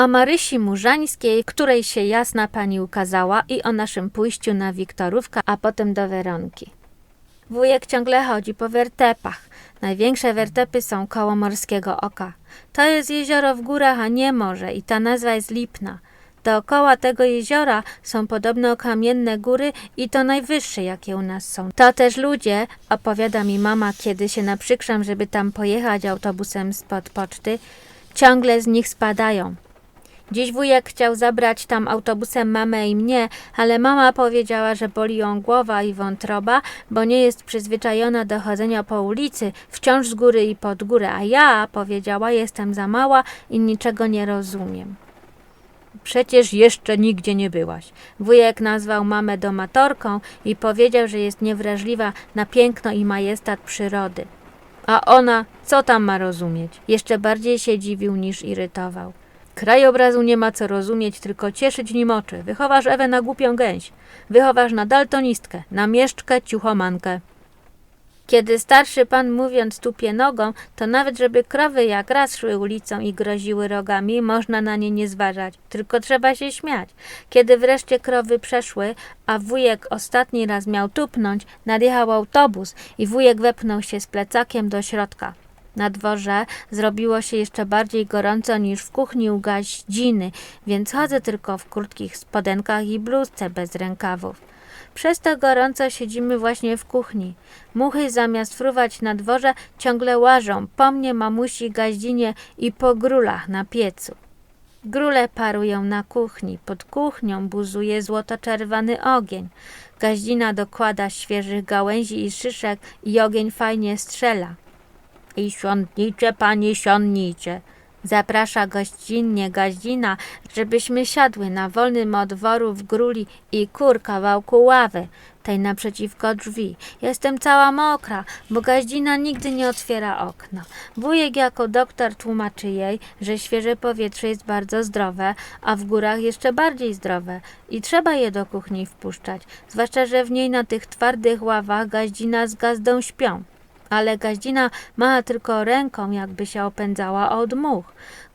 O Marysi Murzańskiej, której się jasna pani ukazała i o naszym pójściu na Wiktorówkę, a potem do Weronki. Wujek ciągle chodzi po wertepach. Największe wertepy są koło Morskiego Oka. To jest jezioro w górach, a nie morze i ta nazwa jest lipna. Dookoła tego jeziora są podobno kamienne góry i to najwyższe, jakie u nas są. To też ludzie, opowiada mi mama, kiedy się naprzykrzam, żeby tam pojechać autobusem spod poczty, ciągle z nich spadają. Dziś wujek chciał zabrać tam autobusem mamę i mnie, ale mama powiedziała, że boli ją głowa i wątroba, bo nie jest przyzwyczajona do chodzenia po ulicy, wciąż z góry i pod górę, a ja, powiedziała, jestem za mała i niczego nie rozumiem. Przecież jeszcze nigdzie nie byłaś. Wujek nazwał mamę domatorką i powiedział, że jest niewrażliwa na piękno i majestat przyrody. A ona, co tam ma rozumieć? Jeszcze bardziej się dziwił niż irytował. Krajobrazu nie ma co rozumieć, tylko cieszyć nim oczy. Wychowasz Ewę na głupią gęś. Wychowasz na daltonistkę, na mieszczkę, ciuchomankę. Kiedy starszy pan mówiąc tupie nogą, to nawet żeby krowy jak raz szły ulicą i groziły rogami, można na nie nie zważać, tylko trzeba się śmiać. Kiedy wreszcie krowy przeszły, a wujek ostatni raz miał tupnąć, nadjechał autobus i wujek wepnął się z plecakiem do środka. Na dworze zrobiło się jeszcze bardziej gorąco niż w kuchni u gaździny, więc chodzę tylko w krótkich spodenkach i bluzce bez rękawów. Przez to gorąco siedzimy właśnie w kuchni. Muchy zamiast fruwać na dworze ciągle łażą po mnie, mamusi, gaździnie i po grulach na piecu. Grule parują na kuchni, pod kuchnią buzuje złoto-czerwony ogień. Gaździna dokłada świeżych gałęzi i szyszek i ogień fajnie strzela. I siądnijcie, panie, siądnijcie. Zaprasza gościnnie gaździna, żebyśmy siadły na wolnym od worów gruli i kur kawałku ławy, tej naprzeciwko drzwi. Jestem cała mokra, bo gaździna nigdy nie otwiera okna. Wujek jako doktor tłumaczy jej, że świeże powietrze jest bardzo zdrowe, a w górach jeszcze bardziej zdrowe i trzeba je do kuchni wpuszczać, zwłaszcza, że w niej na tych twardych ławach gaździna z gazdą śpią ale gaździna macha tylko ręką, jakby się opędzała od much.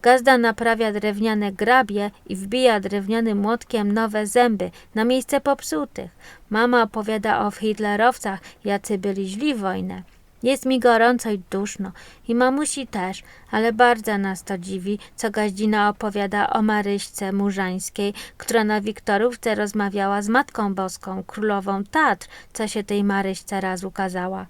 Gazda naprawia drewniane grabie i wbija drewnianym młotkiem nowe zęby na miejsce popsutych. Mama opowiada o hitlerowcach, jacy byli źli wojnę. Jest mi gorąco i duszno i mamusi też, ale bardzo nas to dziwi, co Gaździna opowiada o Maryśce Murzańskiej, która na Wiktorówce rozmawiała z Matką Boską, królową Tatr, co się tej Maryśce raz ukazała.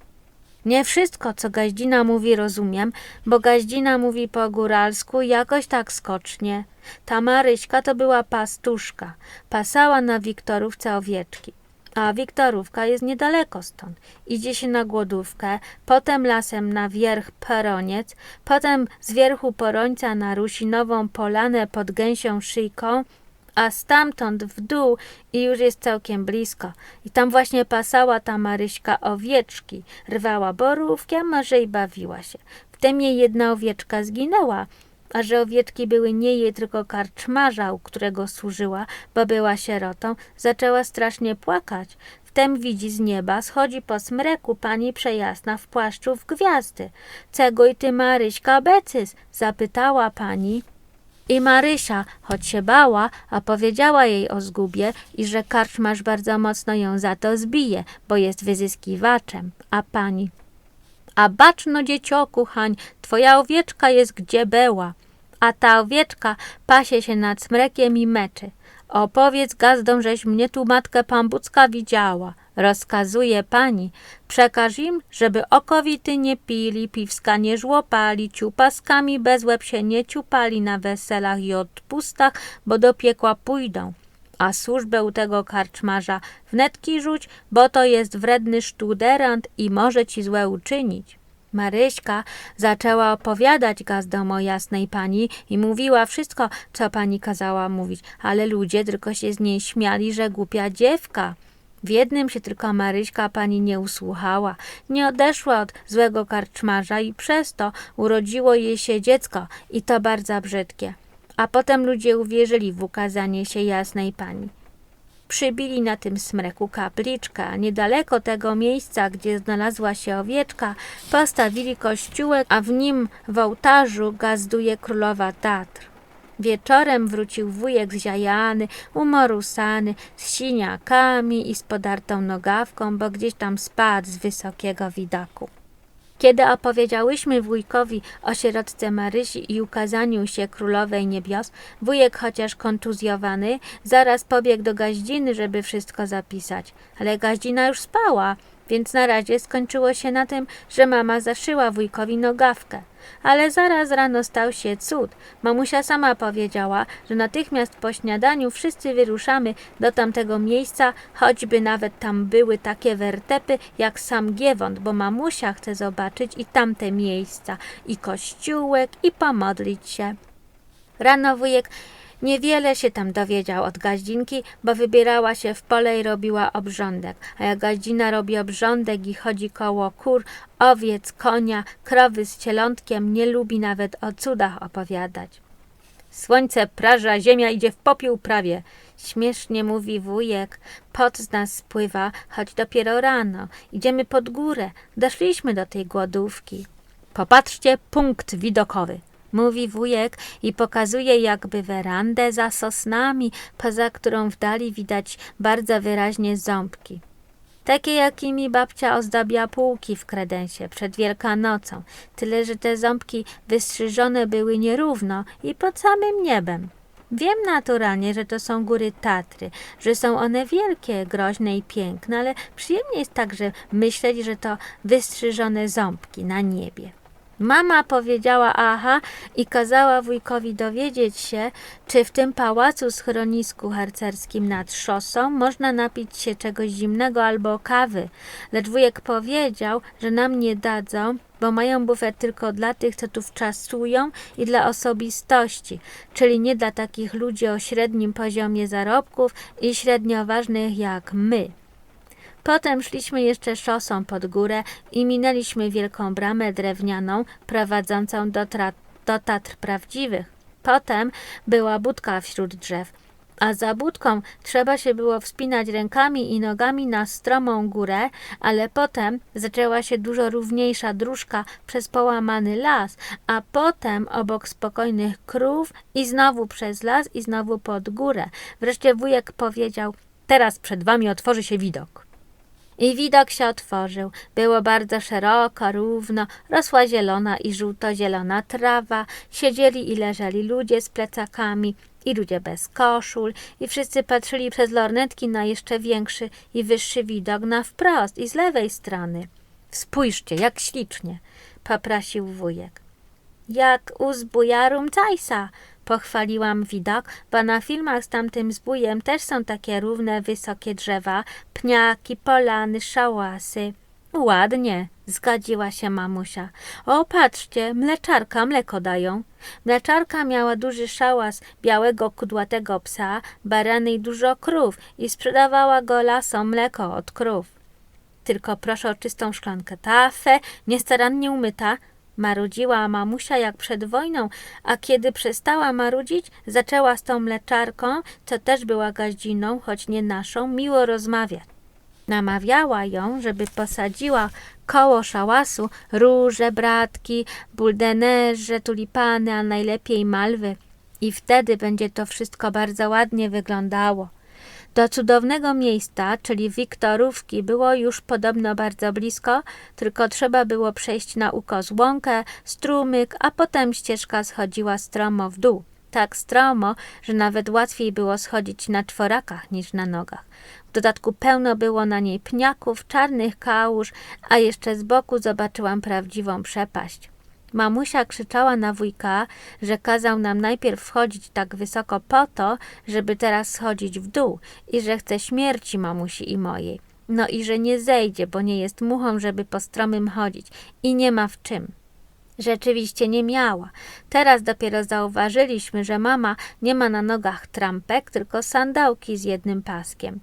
Nie wszystko, co Gaździna mówi, rozumiem, bo Gaździna mówi po góralsku jakoś tak skocznie. Ta Maryśka to była pastuszka. Pasała na Wiktorówce owieczki. A Wiktorówka jest niedaleko stąd. Idzie się na głodówkę, potem lasem na wierch Peroniec, potem z wierchu Porońca na Rusinową Polanę pod gęsią szyjką, a stamtąd w dół i już jest całkiem blisko. I tam właśnie pasała ta Maryśka owieczki, rwała borówki, a może i bawiła się. Wtem jej jedna owieczka zginęła, a że owieczki były nie jej, tylko karczmarza, u którego służyła, bo była sierotą, zaczęła strasznie płakać. Wtem widzi z nieba, schodzi po smreku pani przejasna w płaszczu w gwiazdy. Czego i ty, Maryśka, becys? zapytała pani. I Marysia, choć się bała, a powiedziała jej o zgubie i że karczmarz bardzo mocno ją za to zbije, bo jest wyzyskiwaczem. A pani, a baczno dziecioku, Hań, twoja owieczka jest gdzie była, a ta owieczka pasie się nad smrekiem i meczy. Opowiedz gazdom, żeś mnie tu matkę Pambucka widziała. Rozkazuje pani, przekaż im, żeby okowity nie pili, piwska nie żłopali, ciupaskami bez łeb się nie ciupali na weselach i odpustach, bo do piekła pójdą. A służbę u tego karczmarza wnetki rzuć, bo to jest wredny sztuderant i może ci złe uczynić. Maryśka zaczęła opowiadać gazdom o jasnej pani i mówiła wszystko, co pani kazała mówić, ale ludzie tylko się z niej śmiali, że głupia dziewka. W jednym się tylko Maryśka pani nie usłuchała, nie odeszła od złego karczmarza i przez to urodziło jej się dziecko i to bardzo brzydkie. A potem ludzie uwierzyli w ukazanie się jasnej pani. Przybili na tym smreku kapliczkę, a niedaleko tego miejsca, gdzie znalazła się owieczka, postawili kościółek, a w nim w ołtarzu gazduje królowa Tatr. Wieczorem wrócił wujek zziajany, umorusany, z siniakami i z podartą nogawką, bo gdzieś tam spadł z wysokiego widoku. Kiedy opowiedziałyśmy wujkowi o sierotce Marysi i ukazaniu się królowej niebios, wujek chociaż kontuzjowany, zaraz pobiegł do gaździny, żeby wszystko zapisać. Ale gaździna już spała, więc na razie skończyło się na tym, że mama zaszyła wujkowi nogawkę. Ale zaraz rano stał się cud. Mamusia sama powiedziała, że natychmiast po śniadaniu wszyscy wyruszamy do tamtego miejsca, choćby nawet tam były takie wertepy jak sam Giewont, bo mamusia chce zobaczyć i tamte miejsca, i kościółek, i pomodlić się. Rano wujek niewiele się tam dowiedział od gaździnki, bo wybierała się w pole i robiła obrządek. A jak gaździna robi obrządek i chodzi koło kur, owiec, konia, krowy z cielątkiem, nie lubi nawet o cudach opowiadać. Słońce praża, ziemia idzie w popiół prawie. Śmiesznie mówi wujek. Pot z nas spływa, choć dopiero rano. Idziemy pod górę. Doszliśmy do tej głodówki. Popatrzcie, punkt widokowy. Mówi wujek i pokazuje jakby werandę za sosnami, poza którą w dali widać bardzo wyraźnie ząbki. Takie, jakimi babcia ozdabia półki w kredensie przed Wielkanocą, tyle że te ząbki wystrzyżone były nierówno i pod samym niebem. Wiem naturalnie, że to są góry Tatry, że są one wielkie, groźne i piękne, ale przyjemnie jest także myśleć, że to wystrzyżone ząbki na niebie. Mama powiedziała aha i kazała wujkowi dowiedzieć się, czy w tym pałacu schronisku harcerskim nad szosą można napić się czegoś zimnego albo kawy. Lecz wujek powiedział, że nam nie dadzą, bo mają bufet tylko dla tych, co tu wczasują i dla osobistości, czyli nie dla takich ludzi o średnim poziomie zarobków i średnio ważnych jak my. Potem szliśmy jeszcze szosą pod górę i minęliśmy wielką bramę drewnianą prowadzącą do, do Tatr Prawdziwych. Potem była budka wśród drzew, a za budką trzeba się było wspinać rękami i nogami na stromą górę, ale potem zaczęła się dużo równiejsza dróżka przez połamany las, a potem obok spokojnych krów i znowu przez las i znowu pod górę. Wreszcie wujek powiedział, teraz przed wami otworzy się widok. I widok się otworzył. Było bardzo szeroko, równo, rosła zielona i żółto-zielona trawa, siedzieli i leżeli ludzie z plecakami i ludzie bez koszul i wszyscy patrzyli przez lornetki na jeszcze większy i wyższy widok na wprost i z lewej strony. Spójrzcie, jak ślicznie, poprosił wujek. Jak u zbuja Rumcajsa, pochwaliłam widok, bo na filmach z tamtym zbójem też są takie równe, wysokie drzewa, pniaki, polany, szałasy. Ładnie, zgodziła się mamusia. O, patrzcie, mleczarka mleko dają. Mleczarka miała duży szałas białego kudłatego psa, barany i dużo krów i sprzedawała go lasom mleko od krów. Tylko proszę o czystą szklankę. Tafę, niestarannie umyta, Marudziła mamusia jak przed wojną, a kiedy przestała marudzić, zaczęła z tą mleczarką, co też była gaździną, choć nie naszą, miło rozmawiać. Namawiała ją, żeby posadziła koło szałasu róże, bratki, buldenerze, tulipany, a najlepiej malwy. I wtedy będzie to wszystko bardzo ładnie wyglądało. Do cudownego miejsca, czyli Wiktorówki, było już podobno bardzo blisko, tylko trzeba było przejść na ukos łąkę, strumyk, a potem ścieżka schodziła stromo w dół. Tak stromo, że nawet łatwiej było schodzić na czworakach niż na nogach. W dodatku pełno było na niej pniaków, czarnych kałuż, a jeszcze z boku zobaczyłam prawdziwą przepaść. Mamusia krzyczała na wujka, że kazał nam najpierw wchodzić tak wysoko po to, żeby teraz schodzić w dół i że chce śmierci mamusi i mojej. No i że nie zejdzie, bo nie jest muchą, żeby po stromym chodzić i nie ma w czym. Rzeczywiście nie miała. Teraz dopiero zauważyliśmy, że mama nie ma na nogach trampek, tylko sandałki z jednym paskiem.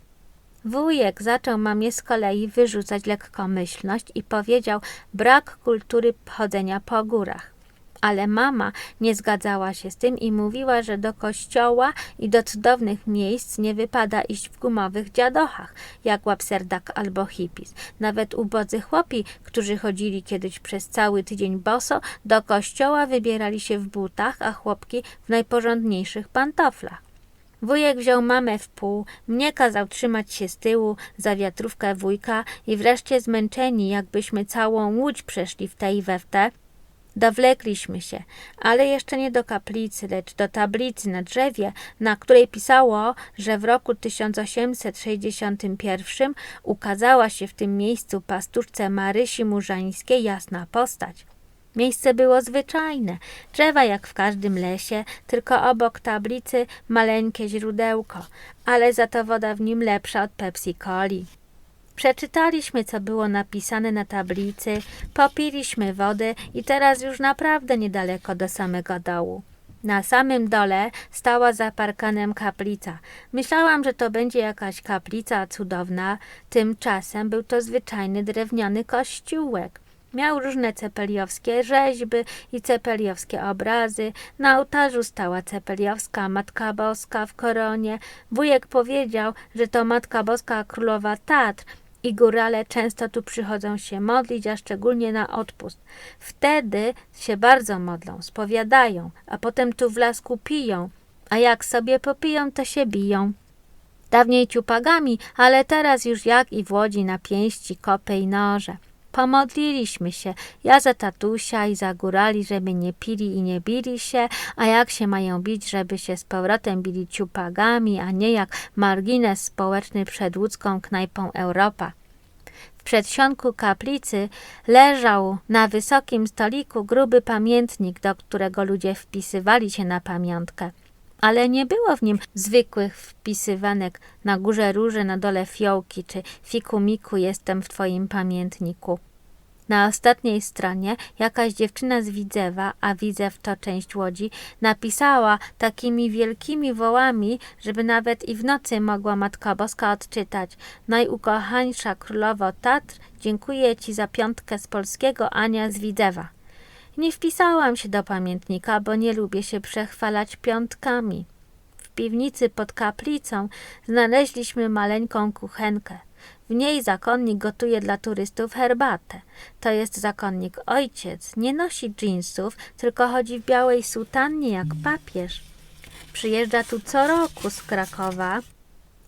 Wujek zaczął mamie z kolei wyrzucać lekkomyślność i powiedział brak kultury chodzenia po górach. Ale mama nie zgadzała się z tym i mówiła, że do kościoła i do cudownych miejsc nie wypada iść w gumowych dziadochach, jak łapserdak albo hippies. Nawet ubodzy chłopi, którzy chodzili kiedyś przez cały tydzień boso, do kościoła wybierali się w butach, a chłopki w najporządniejszych pantoflach. Wujek wziął mamę w pół, mnie kazał trzymać się z tyłu za wiatrówkę wujka i wreszcie zmęczeni, jakbyśmy całą łódź przeszli w tej we w te, dowlekliśmy się, ale jeszcze nie do kaplicy, lecz do tablicy na drzewie, na której pisało, że w roku 1861 ukazała się w tym miejscu pastuszce Marysi Murzańskiej jasna postać. Miejsce było zwyczajne, drzewa jak w każdym lesie, tylko obok tablicy maleńkie źródełko, ale za to woda w nim lepsza od Pepsi Coli. Przeczytaliśmy, co było napisane na tablicy, popiliśmy wody i teraz już naprawdę niedaleko do samego dołu. Na samym dole stała za parkanem kaplica. Myślałam, że to będzie jakaś kaplica cudowna, tymczasem był to zwyczajny drewniany kościółek. Miał różne cepeliowskie rzeźby i cepeliowskie obrazy. Na ołtarzu stała cepeliowska Matka Boska w koronie. Wujek powiedział, że to Matka Boska Królowa Tatr i górale często tu przychodzą się modlić, a szczególnie na odpust. Wtedy się bardzo modlą, spowiadają, a potem tu w lasku piją, a jak sobie popiją, to się biją. Dawniej ciupagami, ale teraz już jak i w Łodzi na pięści, kopy i noże. Pomodliliśmy się, ja za tatusia i za górali, żeby nie pili i nie bili się, a jak się mają bić, żeby się z powrotem bili ciupagami, a nie jak margines społeczny przed łódzką knajpą Europa. W przedsionku kaplicy leżał na wysokim stoliku gruby pamiętnik, do którego ludzie wpisywali się na pamiątkę. Ale nie było w nim zwykłych wpisywanek na górze róży, na dole fiołki, czy fiku miku jestem w twoim pamiętniku. Na ostatniej stronie jakaś dziewczyna z Widzewa, a Widzew to część Łodzi, napisała takimi wielkimi wołami, żeby nawet i w nocy mogła Matka Boska odczytać. Najukochańsza królowo Tatr, dziękuję Ci za piątkę z polskiego Ania z Widzewa. Nie wpisałam się do pamiętnika, bo nie lubię się przechwalać piątkami. W piwnicy pod kaplicą znaleźliśmy maleńką kuchenkę. W niej zakonnik gotuje dla turystów herbatę. To jest zakonnik ojciec. Nie nosi dżinsów, tylko chodzi w białej sutannie jak papież. Przyjeżdża tu co roku z Krakowa.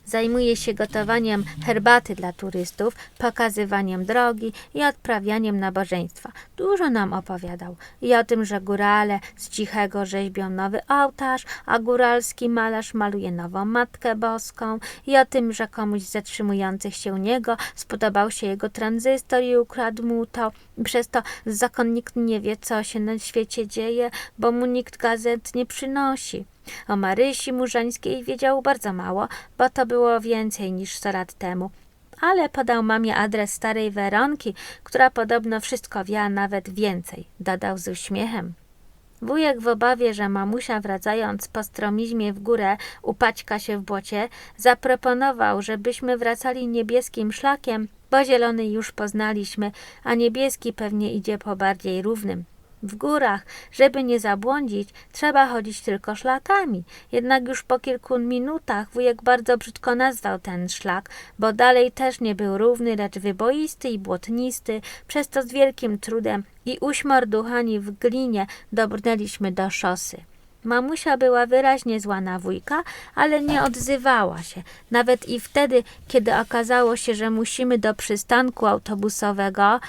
Zajmuje się gotowaniem herbaty dla turystów, pokazywaniem drogi i odprawianiem nabożeństwa. Dużo nam opowiadał i o tym, że górale z cichego rzeźbią nowy ołtarz, a góralski malarz maluje nową Matkę Boską i o tym, że komuś z zatrzymujących się u niego spodobał się jego tranzystor i ukradł mu to. Przez to zakonnik nie wie, co się na świecie dzieje, bo mu nikt gazet nie przynosi. O Marysi Murzańskiej wiedział bardzo mało, bo to było więcej niż 100 lat temu. Ale podał mamie adres starej Weronki, która podobno wszystko wie, a nawet więcej, dodał z uśmiechem. Wujek w obawie, że mamusia wracając po stromizmie w górę upaćka się w błocie, zaproponował, żebyśmy wracali niebieskim szlakiem, bo zielony już poznaliśmy, a niebieski pewnie idzie po bardziej równym. W górach, żeby nie zabłądzić, trzeba chodzić tylko szlakami. Jednak już po kilku minutach wujek bardzo brzydko nazwał ten szlak, bo dalej też nie był równy, lecz wyboisty i błotnisty, przez to z wielkim trudem i uśmorduchani w glinie dobrnęliśmy do szosy. Mamusia była wyraźnie zła na wujka, ale nie odzywała się, nawet i wtedy, kiedy okazało się, że musimy do przystanku autobusowego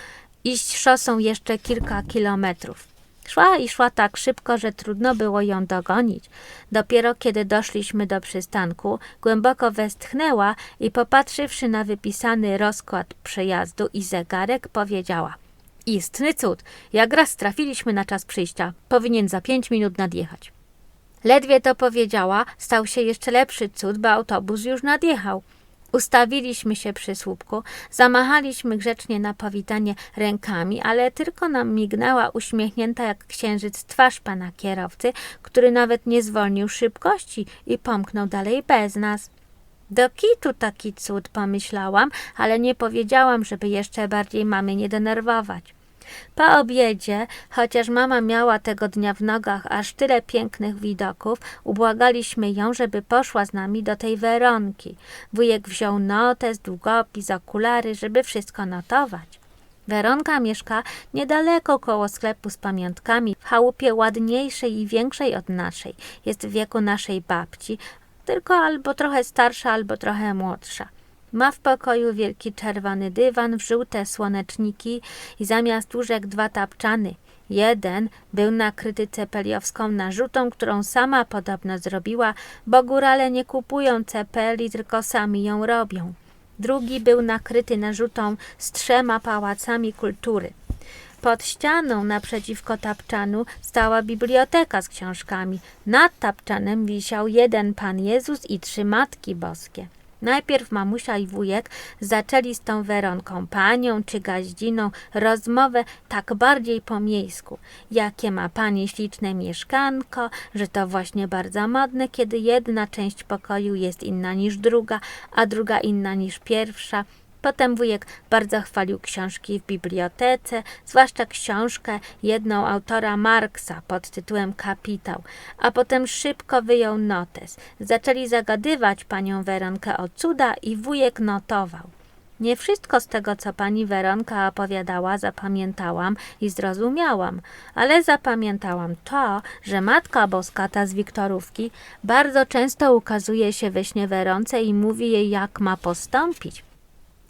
iść szosą jeszcze kilka kilometrów. Szła i szła tak szybko, że trudno było ją dogonić. Dopiero kiedy doszliśmy do przystanku, głęboko westchnęła i popatrzywszy na wypisany rozkład przejazdu i zegarek, powiedziała – Istny cud, jak raz trafiliśmy na czas przyjścia, powinien za pięć minut nadjechać. Ledwie to powiedziała, stał się jeszcze lepszy cud, bo autobus już nadjechał. Ustawiliśmy się przy słupku, zamachaliśmy grzecznie na powitanie rękami, ale tylko nam mignęła uśmiechnięta jak księżyc twarz pana kierowcy, który nawet nie zwolnił szybkości i pomknął dalej bez nas. Do kitu taki cud, pomyślałam, ale nie powiedziałam, żeby jeszcze bardziej mamy nie denerwować. Po obiedzie, chociaż mama miała tego dnia w nogach aż tyle pięknych widoków, ubłagaliśmy ją, żeby poszła z nami do tej Weronki. Wujek wziął notes, długopis, okulary, żeby wszystko notować. Weronka mieszka niedaleko koło sklepu z pamiątkami, w chałupie ładniejszej i większej od naszej. Jest w wieku naszej babci, tylko albo trochę starsza, albo trochę młodsza. Ma w pokoju wielki czerwony dywan, w żółte słoneczniki i zamiast łóżek dwa tapczany. Jeden był nakryty cepeliowską narzutą, którą sama podobno zrobiła, bo górale nie kupują cepeli, tylko sami ją robią. Drugi był nakryty narzutą z trzema pałacami kultury. Pod ścianą naprzeciwko tapczanu stała biblioteka z książkami. Nad tapczanem wisiał jeden Pan Jezus i trzy Matki Boskie. Najpierw mamusia i wujek zaczęli z tą Weronką, panią czy gaździną, rozmowę tak bardziej po miejsku. Jakie ma pani śliczne mieszkanko, że to właśnie bardzo modne, kiedy jedna część pokoju jest inna niż druga, a druga inna niż pierwsza. Potem wujek bardzo chwalił książki w bibliotece, zwłaszcza książkę jedną autora Marksa pod tytułem Kapitał, a potem szybko wyjął notes. Zaczęli zagadywać panią Weronkę o cuda i wujek notował. Nie wszystko z tego, co pani Weronka opowiadała, zapamiętałam i zrozumiałam, ale zapamiętałam to, że Matka Boska, ta z Wiktorówki, bardzo często ukazuje się we śnie Weronce i mówi jej, jak ma postąpić.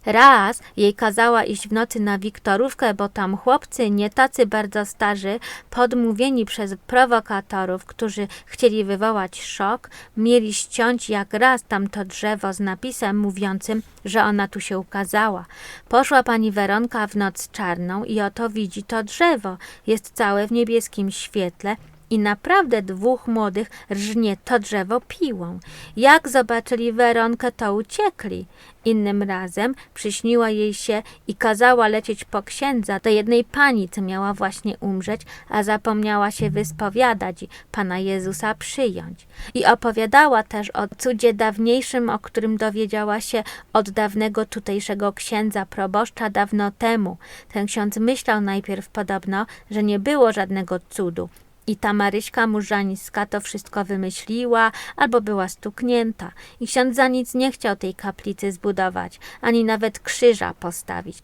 Raz jej kazała iść w nocy na Wiktorówkę, bo tam chłopcy, nie tacy bardzo starzy, podmówieni przez prowokatorów, którzy chcieli wywołać szok, mieli ściąć jak raz tamto drzewo z napisem mówiącym, że ona tu się ukazała. Poszła pani Weronka w noc czarną i oto widzi to drzewo. Jest całe w niebieskim świetle, i naprawdę dwóch młodych rżnie to drzewo piłą. Jak zobaczyli Weronkę, to uciekli. Innym razem przyśniła jej się i kazała lecieć po księdza do jednej pani, co miała właśnie umrzeć, a zapomniała się wyspowiadać i Pana Jezusa przyjąć. I opowiadała też o cudzie dawniejszym, o którym dowiedziała się od dawnego tutejszego księdza proboszcza dawno temu. Ten ksiądz myślał najpierw podobno, że nie było żadnego cudu, i ta Maryśka Murzańska to wszystko wymyśliła albo była stuknięta. I ksiądz za nic nie chciał tej kaplicy zbudować, ani nawet krzyża postawić.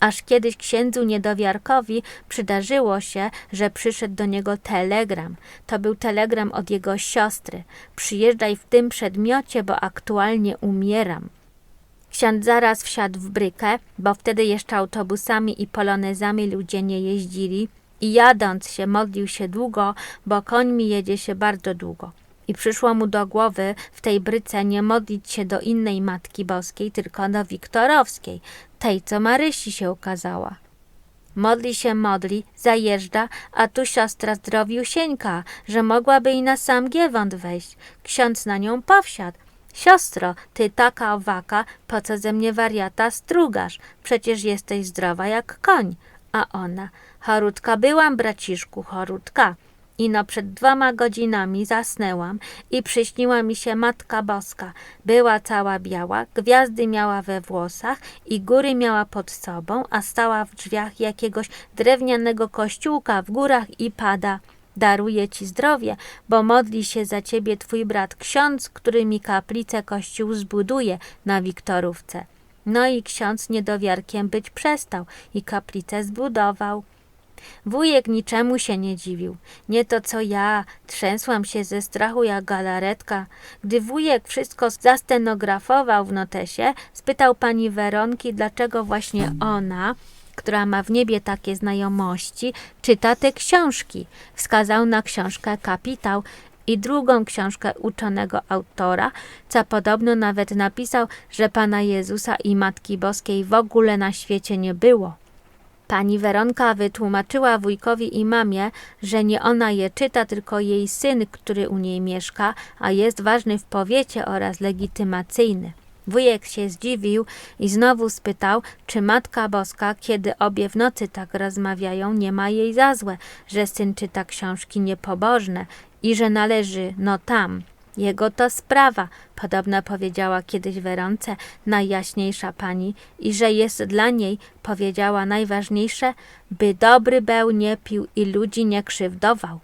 Aż kiedyś księdzu niedowiarkowi przydarzyło się, że przyszedł do niego telegram. To był telegram od jego siostry. Przyjeżdżaj w tym przedmiocie, bo aktualnie umieram. Ksiądz zaraz wsiadł w brykę, bo wtedy jeszcze autobusami i polonezami ludzie nie jeździli i jadąc się modlił się długo, bo końmi jedzie się bardzo długo. I przyszło mu do głowy w tej bryce nie modlić się do innej Matki Boskiej, tylko do Wiktorowskiej, tej, co Marysi się ukazała. Modli się, modli, zajeżdża, a tu siostra zdrowiusieńka, że mogłaby i na sam giewont wejść. Ksiądz na nią powsiadł. Siostro, ty taka owaka, po co ze mnie wariata strugasz? Przecież jesteś zdrowa jak koń. A ona, chorutka byłam, braciszku, chorutka. Ino przed dwoma godzinami zasnęłam i przyśniła mi się Matka Boska. Była cała biała, gwiazdy miała we włosach i góry miała pod sobą, a stała w drzwiach jakiegoś drewnianego kościółka w górach i pada. Daruję ci zdrowie, bo modli się za ciebie twój brat ksiądz, który mi kaplicę kościół zbuduje na Wiktorówce. No i ksiądz niedowiarkiem być przestał i kaplicę zbudował. Wujek niczemu się nie dziwił. Nie to co ja, trzęsłam się ze strachu jak galaretka. Gdy wujek wszystko zastenografował w notesie, spytał pani Weronki, dlaczego właśnie ona, która ma w niebie takie znajomości, czyta te książki. Wskazał na książkę Kapitał i drugą książkę uczonego autora, co podobno nawet napisał, że Pana Jezusa i Matki Boskiej w ogóle na świecie nie było. Pani Weronka wytłumaczyła wujkowi i mamie, że nie ona je czyta, tylko jej syn, który u niej mieszka, a jest ważny w powiecie oraz legitymacyjny. Wujek się zdziwił i znowu spytał, czy Matka Boska, kiedy obie w nocy tak rozmawiają, nie ma jej za złe, że syn czyta książki niepobożne i że należy, no tam. Jego to sprawa, podobno powiedziała kiedyś Weronce najjaśniejsza pani i że jest dla niej, powiedziała najważniejsze, by dobry beł nie pił i ludzi nie krzywdował.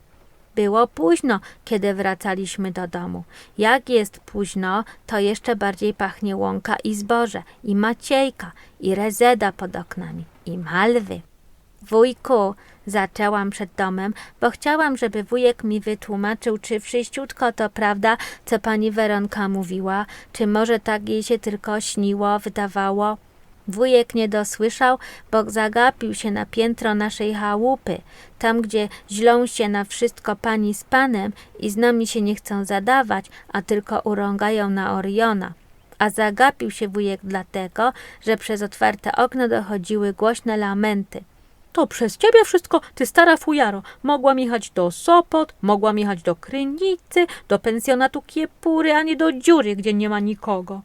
Było późno, kiedy wracaliśmy do domu. Jak jest późno, to jeszcze bardziej pachnie łąka i zboże, i maciejka, i rezeda pod oknami, i malwy. Wujku, zaczęłam przed domem, bo chciałam, żeby wujek mi wytłumaczył, czy wszyściutko to prawda, co pani Weronka mówiła, czy może tak jej się tylko śniło, wydawało. Wujek nie dosłyszał, bo zagapił się na piętro naszej chałupy, tam gdzie źlą się na wszystko pani z panem i z nami się nie chcą zadawać, a tylko urągają na Oriona. A zagapił się wujek dlatego, że przez otwarte okno dochodziły głośne lamenty. To przez ciebie wszystko, ty stara fujaro. Mogłam jechać do Sopot, mogłam jechać do Krynicy, do pensjonatu Kiepury, a nie do dziury, gdzie nie ma nikogo.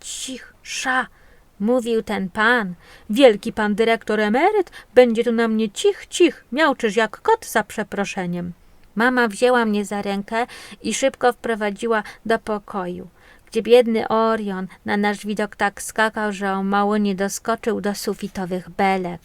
Cichsza, mówił ten pan. Wielki pan dyrektor emeryt będzie tu na mnie cich, cich, miałczysz jak kot za przeproszeniem. Mama wzięła mnie za rękę i szybko wprowadziła do pokoju, gdzie biedny Orion na nasz widok tak skakał, że o mało nie doskoczył do sufitowych belek.